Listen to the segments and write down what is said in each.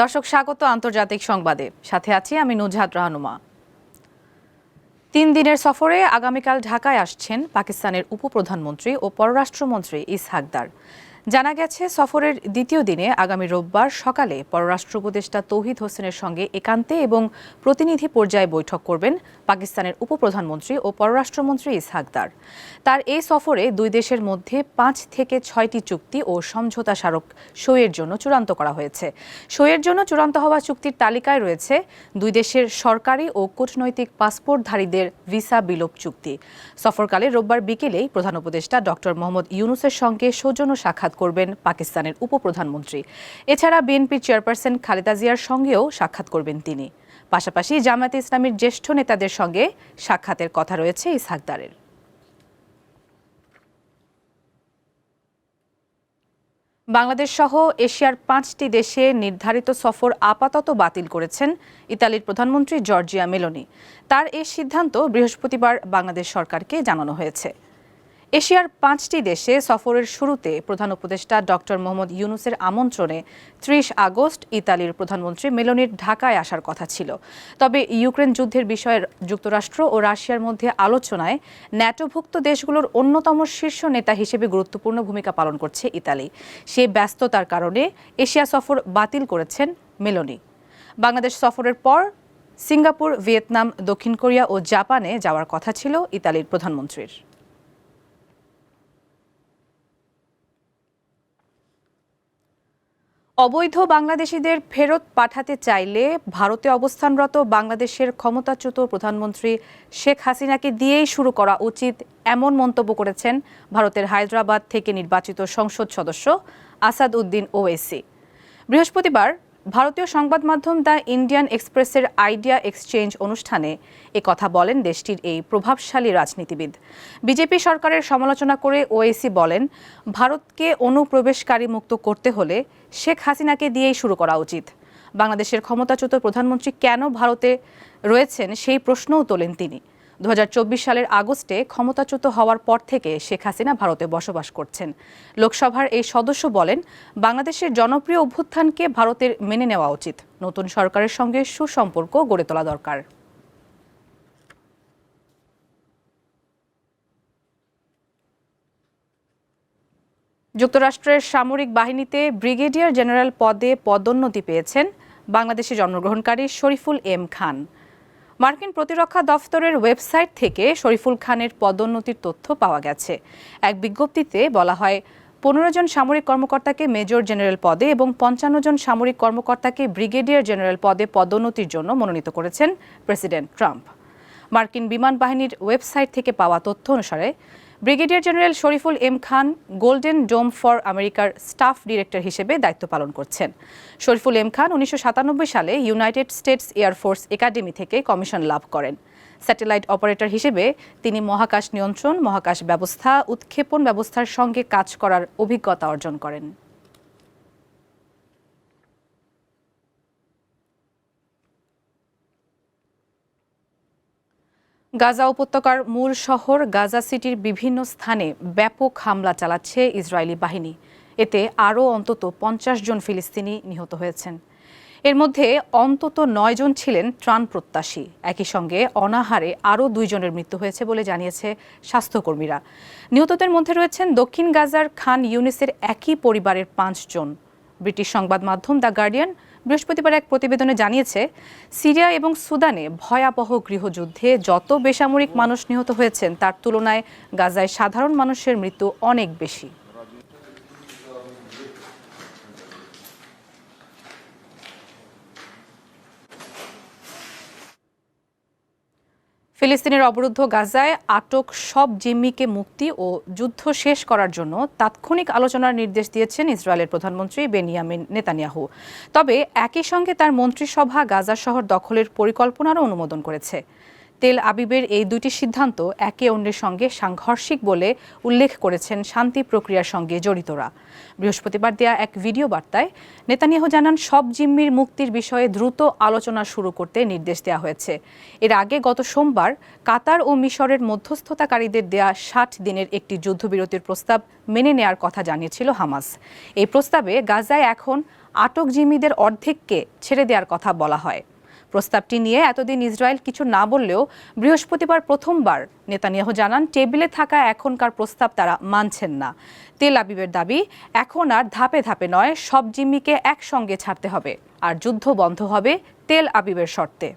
দর্শক, স্বাগত আন্তর্জাতিক সংবাদে। সাথে আছি আমি নুজহাত রাহনুমা। তিন দিনের সফরে আগামীকাল ঢাকায় আসছেন পাকিস্তানের উপপ্রধানমন্ত্রী ও পররাষ্ট্রমন্ত্রী ইসহাকদার। জানা গেছে, সফরের দ্বিতীয় দিনে আগামী রোববার সকালে পররাষ্ট্র উপদেষ্টা তৌহিদ হোসেনের সঙ্গে একান্তে এবং প্রতিনিধি পর্যায়ে বৈঠক করবেন পাকিস্তানের উপপ্রধানমন্ত্রী ও পররাষ্ট্রমন্ত্রী ইসহাকদার তার এই সফরে দুই দেশের মধ্যে পাঁচ থেকে ছয়টি চুক্তি ও সমঝোতা স্মারক সইয়ের জন্য চূড়ান্ত করা হয়েছে। সইয়ের জন্য চূড়ান্ত হওয়া চুক্তির তালিকায় রয়েছে দুই দেশের সরকারি ও কূটনৈতিক পাসপোর্টধারীদের ভিসা বিলোপ চুক্তি। সফরকালে রোববার বিকেলেই প্রধান উপদেষ্টা ডক্টর মোহাম্মদ ইউনুসের সঙ্গে সৌজন্য সাক্ষাৎ করবেন পাকিস্তানের উপপ্রধানমন্ত্রী। এছাড়া বিএনপির চেয়ারপারসন খালেদা জিয়ার সঙ্গেও সাক্ষাৎ করবেন তিনি। পাশাপাশি জামায়াতে ইসলামীর জ্যেষ্ঠ নেতাদের সঙ্গে সাক্ষাতের কথা রয়েছে ইসহাকদারের বাংলাদেশ সহ এশিয়ার পাঁচটি দেশে নির্ধারিত সফর আপাতত বাতিল করেছেন ইতালির প্রধানমন্ত্রী জর্জিয়া মেলোনি। তার এই সিদ্ধান্ত বৃহস্পতিবার বাংলাদেশ সরকারকে জানানো হয়েছে। এশিয়ার পাঁচটি দেশে সফরের শুরুতে প্রধান উপদেষ্টা ডক্টর মোহাম্মদ ইউনুসের আমন্ত্রণে ত্রিশ আগস্ট ইতালির প্রধানমন্ত্রী মেলোনির ঢাকায় আসার কথা ছিল। তবে ইউক্রেন যুদ্ধের বিষয়ে যুক্তরাষ্ট্র ও রাশিয়ার মধ্যে আলোচনায় ন্যাটোভুক্ত দেশগুলোর অন্যতম শীর্ষ নেতা হিসেবে গুরুত্বপূর্ণ ভূমিকা পালন করছে ইতালি। সেই ব্যস্ততার কারণে এশিয়া সফর বাতিল করেছেন মেলোনি। বাংলাদেশ সফরের পর সিঙ্গাপুর, ভিয়েতনাম, দক্ষিণ কোরিয়া ও জাপানে যাওয়ার কথা ছিল ইতালির প্রধানমন্ত্রীর। অবৈধ বাংলাদেশিদের ফেরত পাঠাতে চাইলে ভারতে অবস্থানরত বাংলাদেশের ক্ষমতাচ্যুত প্রধানমন্ত্রী শেখ হাসিনাকে দিয়েই শুরু করা উচিত এমন মন্তব্য করেছেন ভারতের হায়দ্রাবাদ থেকে নির্বাচিত সংসদ সদস্য আসাদ উদ্দিন ওয়েসি বৃহস্পতিবার ভারতীয় সংবাদ মাধ্যম দ্য ইন্ডিয়ান এক্সপ্রেসের আইডিয়া এক্সচেঞ্জ অনুষ্ঠানে এ কথা বলেন দেশটির এই প্রভাবশালী রাজনীতিবিদ। বিজেপি সরকারের সমালোচনা করে ওএসি বলেন, ভারতকে অনুপ্রবেশকারী মুক্ত করতে হলে শেখ হাসিনাকে দিয়েই শুরু করা উচিত। বাংলাদেশের ক্ষমতাচ্যুত প্রধানমন্ত্রী কেন ভারতে রয়েছেন সেই প্রশ্নও তোলেন তিনি। দু হাজার চব্বিশ সালের আগস্টে ক্ষমতাচ্যুত হওয়ার পর থেকে শেখ হাসিনা ভারতে বসবাস করছেন। লোকসভার এই সদস্য বলেন, বাংলাদেশের জনপ্রিয় অভ্যুত্থানকে ভারতের মেনে নেওয়া উচিত। নতুন সরকারের সঙ্গে সুসম্পর্ক গড়ে তোলা দরকার। যুক্তরাষ্ট্রের সামরিক বাহিনীতে ব্রিগেডিয়ার জেনারেল পদে পদোন্নতি পেয়েছেন বাংলাদেশে জন্মগ্রহণকারী শরীফুল এম খান। মার্কিন প্রতিরক্ষা দফতরের ওয়েবসাইট থেকে শরীফুল খানের পদোন্নতির তথ্য পাওয়া গেছে। এক বিজ্ঞপ্তিতে বলা হয়, পনেরো জন সামরিক কর্মকর্তাকে মেজর জেনারেল পদে এবং পঞ্চান্ন জন সামরিক কর্মকর্তাকে ব্রিগেডিয়ার জেনারেল পদে পদোন্নতির জন্য মনোনীত করেছেন প্রেসিডেন্ট ট্রাম্প। মার্কিন বিমান বাহিনীর ওয়েবসাইট থেকে পাওয়া তথ্য অনুসারে brigadier general Shariful M Khan golden dome for আমেরিকার স্টাফ ডিরেক্টর হিসেবে দায়িত্ব পালন করছেন। শরীফুল এম খান উনিশশো সাতানব্বই সালে United States Air Force Academy থেকে কমিশন লাভ করেন। স্যাটেলাইট অপারেটর হিসেবে তিনি মহাকাশ নিয়ন্ত্রণ, মহাকাশ ব্যবস্থা, উৎক্ষেপণ ব্যবস্থার সঙ্গে কাজ করার অভিজ্ঞতা অর্জন করেন। গাজা উপত্যকার মূল শহর গাজা সিটির বিভিন্ন স্থানে ব্যাপক হামলা চালাচ্ছে ইসরায়েলি বাহিনী। এতে আরও অন্তত পঞ্চাশ জন ফিলিস্তিনি নিহত হয়েছেন। এর মধ্যে অন্তত নয় জন ছিলেন ত্রাণ প্রত্যাশী। একই সঙ্গে অনাহারে আরও দুইজনের মৃত্যু হয়েছে বলে জানিয়েছে স্বাস্থ্যকর্মীরা। নিহতদের মধ্যে রয়েছেন দক্ষিণ গাজার খান ইউনিসের একই পরিবারের পাঁচজন ব্রিটিশ সংবাদ মাধ্যম দ্য গার্ডিয়ান বৃহস্পতিবার এক প্রতিবেদনে জানিয়েছে, সিরিয়া এবং সুদানে ভয়াবহ গৃহযুদ্ধে যত বেসামরিক মানুষ নিহত হয়েছেন, তার তুলনায় গাজায় সাধারণ মানুষের মৃত্যু অনেক বেশি। ফিলিস্তিনের অবরুদ্ধ গাজায় আটক সব জিম্মিকে মুক্তি ও যুদ্ধ শেষ করার জন্য তাৎক্ষণিক আলোচনার নির্দেশ দিয়েছেন ইসরায়েলের প্রধানমন্ত্রী বেনিয়ামিন নেতানিয়াহু। তবে একই সঙ্গে তার মন্ত্রিসভা গাজা শহর দখলের পরিকল্পনারও অনুমোদন করেছে। তেল আবিবের এই দুটি সিদ্ধান্ত একে অন্যের সঙ্গে সাংঘর্ষিক বলে উল্লেখ করেছেন শান্তি প্রক্রিয়ার সঙ্গে জড়িতরা। বৃহস্পতিবার দেয়া এক ভিডিও বার্তায় নেতানিয়াহু জানান, সব জিম্মির মুক্তির বিষয়ে দ্রুত আলোচনা শুরু করতে নির্দেশ দেওয়া হয়েছে। এর আগে গত সোমবার কাতার ও মিশরের মধ্যস্থতাকারীদের দেয়া ষাট দিনের একটি যুদ্ধবিরতির প্রস্তাব মেনে নেয়ার কথা জানিয়েছিল হামাস। এই প্রস্তাবে গাজায় এখন আটক জিম্মিদের অর্ধেককে ছেড়ে দেওয়ার কথা বলা হয়। প্রস্তাবটি নিয়ে এতদিন ইসরায়েল কিছু না বললেও বৃহস্পতিবার প্রথমবার নেতানিয়াহু জানান, টেবিলে থাকা এখনকার প্রস্তাব তারা মানছেন না। তেল আবিবের দাবি, এখন আর ধাপে ধাপে নয়, সব জিম্মিকে একসঙ্গে ছাড়তে হবে। আর যুদ্ধ বন্ধ হবে তেল আবিবের শর্তে।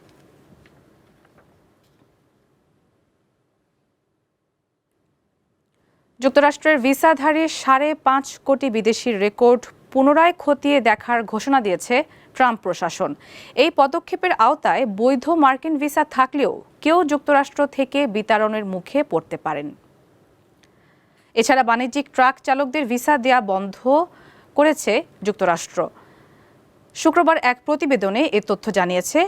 যুক্তরাষ্ট্রের ভিসাধারী সাড়ে পাঁচ কোটি বিদেশির রেকর্ড পুনরায় খতিয়ে দেখার ঘোষণা দিয়েছে ট্রাম্প প্রশাসন। এই পদক্ষেপের আওতায় বৈধ মার্কিন ভিসা থাকলেও কেউ যুক্তরাষ্ট্র থেকে বিতরণের মুখে পড়তে পারেন। এছাড়া বাণিজ্যিক ট্রাক চালকদের ভিসা দেয়া বন্ধ করেছে যুক্তরাষ্ট্র। শুক্রবার এক প্রতিবেদনে এ তথ্য জানিয়েছে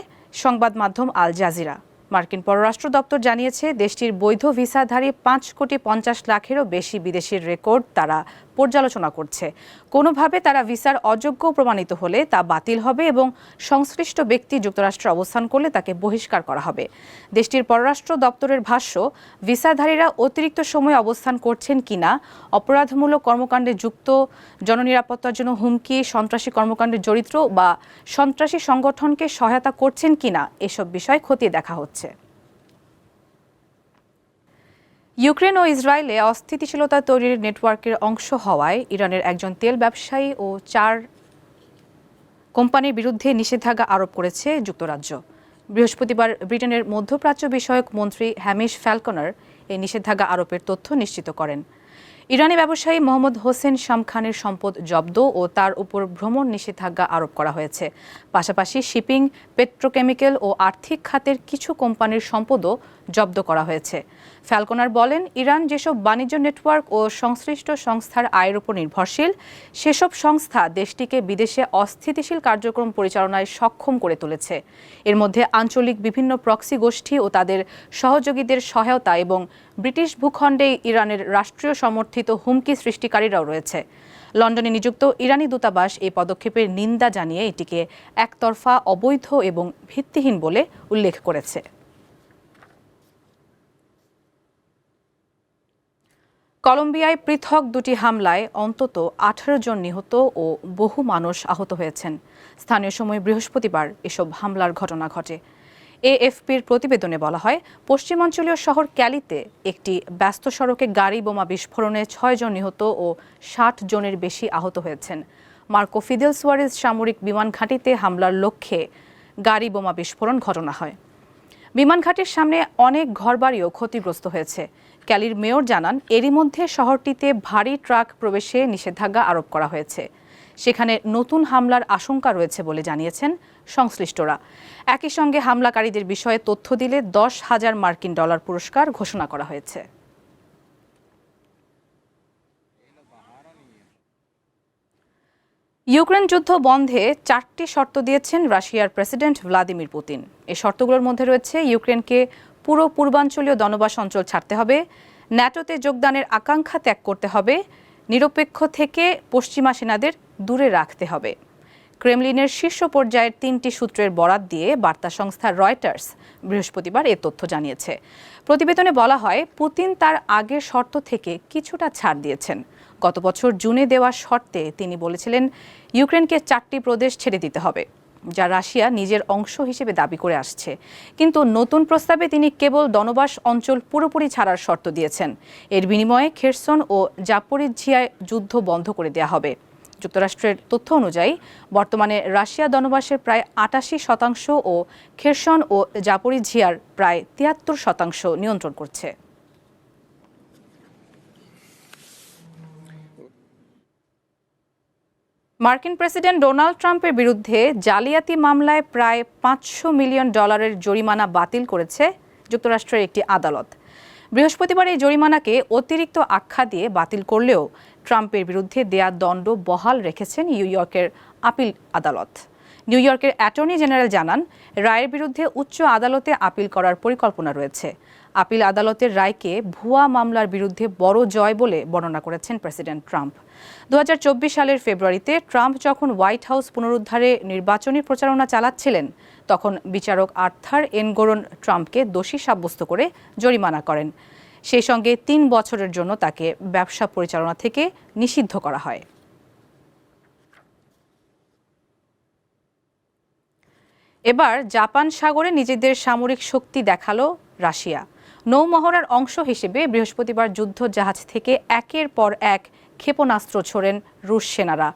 সংবাদ মাধ্যম আল জাজিরা। মার্কিন পররাষ্ট্র দপ্তর জানিয়েছে, দেশটির বৈধ ভিসাধারী পাঁচ কোটি পঞ্চাশ লাখেরও বেশি বিদেশির রেকর্ড তারা পর্যালোচনা করছে। কোনোভাবে তারা ভিসার অযোগ্য প্রমাণিত হলে তা বাতিল হবে এবং সংশ্লিষ্ট ব্যক্তি যুক্তরাষ্ট্রে অবস্থান করলে তাকে বহিষ্কার করা হবে। দেশটির পররাষ্ট্র দপ্তরের ভাষ্য, ভিসাধারীরা অতিরিক্ত সময় অবস্থান করছেন কিনা, অপরাধমূলক কর্মকাণ্ডে যুক্ত, জননিরাপত্তার জন্য হুমকি, সন্ত্রাসী কর্মকাণ্ডে জড়িত বা সন্ত্রাসী সংগঠনকে সহায়তা করছেন কিনা, এসব বিষয় খতিয়ে দেখা হচ্ছে। ইউক্রেন ও ইসরায়েলে অস্থিতিশীলতা তৈরির নেটওয়ার্কের অংশ হওয়ায় ইরানের একজন তেল ব্যবসায়ী ও চার কোম্পানির বিরুদ্ধে নিষেধাজ্ঞা আরোপ করেছে যুক্তরাজ্য। বৃহস্পতিবার ব্রিটেনের মধ্যপ্রাচ্য বিষয়ক মন্ত্রী হ্যামিশ ফ্যালকনার এই নিষেধাজ্ঞা আরোপের তথ্য নিশ্চিত করেন। ইরানি ব্যবসায়ী মোহাম্মদ হোসেন শাম খানের সম্পদ জব্দ ও তার উপর ভ্রমণ নিষেধাজ্ঞা আরোপ করা হয়েছে। পাশাপাশি শিপিং, পেট্রোকেমিক্যাল ও আর্থিক খাতের কিছু কোম্পানির সম্পদও জব্দ করা হয়েছে। ফ্যালকনার বলেন, ইরান যেসব বাণিজ্য নেটওয়ার্ক ও সংশ্লিষ্ট সংস্থার আয়ের উপর নির্ভরশীল, সেসব সংস্থা দেশটিকে বিদেশে অস্থিতিশীল কার্যক্রম পরিচালনায় সক্ষম করে তুলেছে। এর মধ্যে আঞ্চলিক বিভিন্ন প্রক্সি গোষ্ঠী ও তাদের সহযোগীদের সহায়তা এবং ব্রিটিশ ভূখণ্ডে ইরানের রাষ্ট্রীয় সমর্থিত হুমকি সৃষ্টিকারীরাও রয়েছে। লন্ডনে নিযুক্ত ইরানি দূতাবাস এই পদক্ষেপের নিন্দা জানিয়ে এটিকে একতরফা, অবৈধ এবং ভিত্তিহীন বলে উল্লেখ করেছে। কলম্বিয়ায় পৃথক দুটি হামলায় অন্তত আঠারো জন নিহত ও বহু মানুষ আহত হয়েছেন। স্থানীয় সময় বৃহস্পতিবার এসব হামলার ঘটনা ঘটে। এএফপির প্রতিবেদনে বলা হয়, পশ্চিমাঞ্চলীয় শহর ক্যালিতে একটি ব্যস্ত সড়কে গাড়ি বোমা বিস্ফোরণে ছয় জন নিহত ও ষাট জনের বেশি আহত হয়েছেন। মার্কো ফিদেল সুয়ারেজ সামরিক বিমান ঘাঁটিতে হামলার লক্ষ্যে গাড়ি বোমা বিস্ফোরণ ঘটনা হয়। বিমান ঘাটের সামনে অনেক ঘরবাড়িও ক্ষতিগ্রস্ত হয়েছে। ক্যালির মেয়র জানান, এরই মধ্যে শহরটিতে ভারী ট্রাক প্রবেশে নিষেধাজ্ঞা আরোপ করা হয়েছে। সেখানে নতুন হামলার আশঙ্কা রয়েছে বলে জানিয়েছেন সংশ্লিষ্টরা। একই সঙ্গে হামলাকারীদের বিষয়ে তথ্য দিলে দশ হাজার মার্কিন ডলার পুরস্কার ঘোষণা করা হয়েছে। ইউক্রেন যুদ্ধ বন্ধে চারটি শর্ত দিয়েছেন রাশিয়ার প্রেসিডেন্ট ভ্লাদিমির পুতিন। এই শর্তগুলোর মধ্যে রয়েছে ইউক্রেনকে পুরো পূর্বাঞ্চলীয় দনবাস অঞ্চল ছাড়তে হবে, ন্যাটোতে যোগদানের আকাঙ্ক্ষা ত্যাগ করতে হবে নিরপেক্ষ থেকে পশ্চিমা সেনাদের দূরে রাখতে হবে। ক্রেমলিনের শীর্ষ পর্যায়ের তিনটি সূত্রের বরাত দিয়ে বার্তা সংস্থা রয়টার্স বৃহস্পতিবার এ তথ্য জানিয়েছে। প্রতিবেদনে বলা হয়, পুতিন তার আগের শর্ত থেকে কিছুটা ছাড় দিয়েছেন। গত বছর জুনে দেওয়া শর্তে তিনি বলেছিলেন, ইউক্রেনকে চারটি প্রদেশ ছেড়ে দিতে হবে। যা রাশিয়া নিজের অংশ হিসেবে দাবি করে আসছে। কিন্তু নতুন প্রস্তাবে তিনি কেবল দনবাস অঞ্চল পুরোপুরি ছাড়ার শর্ত দিয়েছেন। এর বিনিময়ে খেরসন ও জাপরিঝিয়ায় যুদ্ধ বন্ধ করে দেওয়া হবে। যুক্তরাষ্ট্রের তথ্য অনুযায়ী, বর্তমানে রাশিয়া দনবাসের প্রায় আটাশি শতাংশ ও খেরসন ও জাপরিঝিয়ার প্রায় তিয়াত্তর শতাংশ নিয়ন্ত্রণ করছে। মার্কিন প্রেসিডেন্ট ডোনাল্ড ট্রাম্পের বিরুদ্ধে জালিয়াতি মামলায় প্রায় পাঁচশো মিলিয়ন ডলারের জরিমানা বাতিল করেছে যুক্তরাষ্ট্রের একটি আদালত। বৃহস্পতিবার এই জরিমানাকে অতিরিক্ত আখ্যা দিয়ে বাতিল করলেও ট্রাম্পের বিরুদ্ধে দেয়া দণ্ড বহাল রেখেছেন নিউ ইয়র্কের আপিল আদালত। নিউ ইয়র্কের অ্যাটর্নি জেনারেল জানান, রায়ের বিরুদ্ধে উচ্চ আদালতে আপিল করার পরিকল্পনা রয়েছে। আপিল আদালতের রায়কে ভুয়া মামলার বিরুদ্ধে বড় জয় বলে বর্ণনা করেছেন প্রেসিডেন্ট ট্রাম্প। দু হাজার চব্বিশ সালের ফেব্রুয়ারিতে ট্রাম্প যখন হোয়াইট হাউস পুনরুদ্ধারে নির্বাচনী প্রচারণা চালাচ্ছিলেন, তখন বিচারক আর্থার এনগোরন ট্রাম্পকে দোষী সাব্যস্ত করে জরিমানা করেন। সেই সঙ্গে তিন বছরের জন্য তাকে ব্যবসা পরিচালনা থেকে নিষিদ্ধ করা হয়। এবার জাপান সাগরে নিজেদের সামরিক শক্তি দেখাল রাশিয়া। নৌমহড়ার অংশ হিসেবে বৃহস্পতিবার যুদ্ধ জাহাজ থেকে একের পর এক ক্ষেপণাস্ত্র ছোড়েন রুশ সেনারা।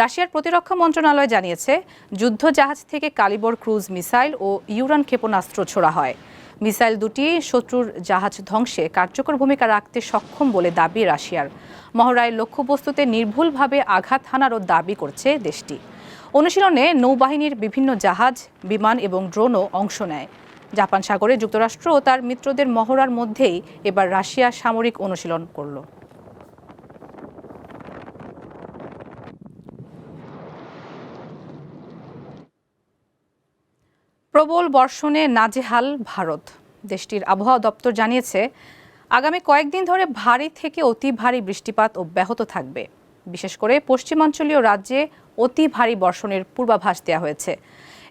রাশিয়ার প্রতিরক্ষা মন্ত্রণালয় জানিয়েছে যুদ্ধ জাহাজ থেকে কালিবর ক্রুজ মিসাইল ও ইউরান ক্ষেপণাস্ত্র ছোড়া হয়। মিসাইল দুটি শত্রুর জাহাজ ধ্বংসে কার্যকর ভূমিকা রাখতে সক্ষম বলে দাবি রাশিয়ার। মহড়ায় লক্ষ্যবস্তুতে নির্ভুলভাবে আঘাত হানারও দাবি করছে দেশটি। অনুশীলনে নৌবাহিনীর বিভিন্ন জাহাজ, বিমান এবং ড্রোনও অংশ নেয়। জাপান সাগরে যুক্তরাষ্ট্র ও তার মিত্রদের মহড়ার মধ্যেই এবার রাশিয়া সামরিক অনুশীলন করল। প্রবল বর্ষণে নাজেহাল ভারত। দেশটির আবহাওয়া দপ্তর জানিয়েছে, আগামী কয়েকদিন ধরে ভারী থেকে অতি ভারী বৃষ্টিপাত অব্যাহত থাকবে। বিশেষ করে পশ্চিমাঞ্চলীয় রাজ্যে অতি ভারী বর্ষণের পূর্বাভাস দেওয়া হয়েছে।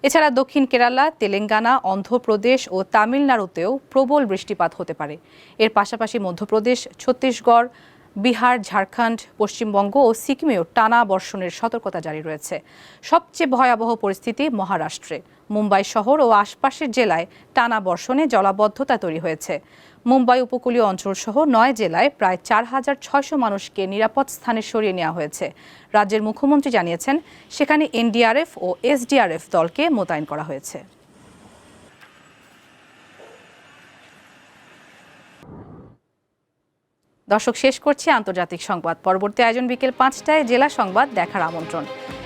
এছাড়া দক্ষিণ কেরালা, তেলেঙ্গানা, অন্ধ্রপ্রদেশ ও তামিলনাড়ুতেও প্রবল বৃষ্টিপাত হতে পারে। এর পাশাপাশি মধ্যপ্রদেশ, ছত্তিশগড় বিহার, ঝাড়খণ্ড, পশ্চিমবঙ্গ ও সিকিমেও টানা বর্ষণের সতর্কতা জারি রয়েছে। সবচেয়ে ভয়াবহ পরিস্থিতি মহারাষ্ট্রে। মুম্বাই শহর ও আশপাশের জেলায় টানা বর্ষণে জলাবদ্ধতা তৈরি হয়েছে। মুম্বাই উপকূলীয় অঞ্চলসহ নয় জেলায় প্রায় চার হাজার ছয়শো মানুষকে নিরাপদ স্থানে সরিয়ে নেওয়া হয়েছে। রাজ্যের মুখ্যমন্ত্রী জানিয়েছেন, সেখানে এনডিআরএফ ও এসডিআরএফ দলকে মোতায়েন করা হয়েছে। দর্শক শেষ করছে আন্তর্জাতিক সংবাদ। পরবর্তী আয়োজন বিকেল পাঁচটায় জেলা সংবাদ দেখার আমন্ত্রণ।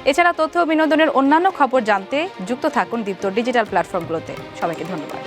এছাড়া তথ্য ও বিনোদনের অন্যান্য খবর জানতে যুক্ত থাকুন দীপ্ত ডিজিটাল প্ল্যাটফর্মগুলোতে। সবাইকে ধন্যবাদ।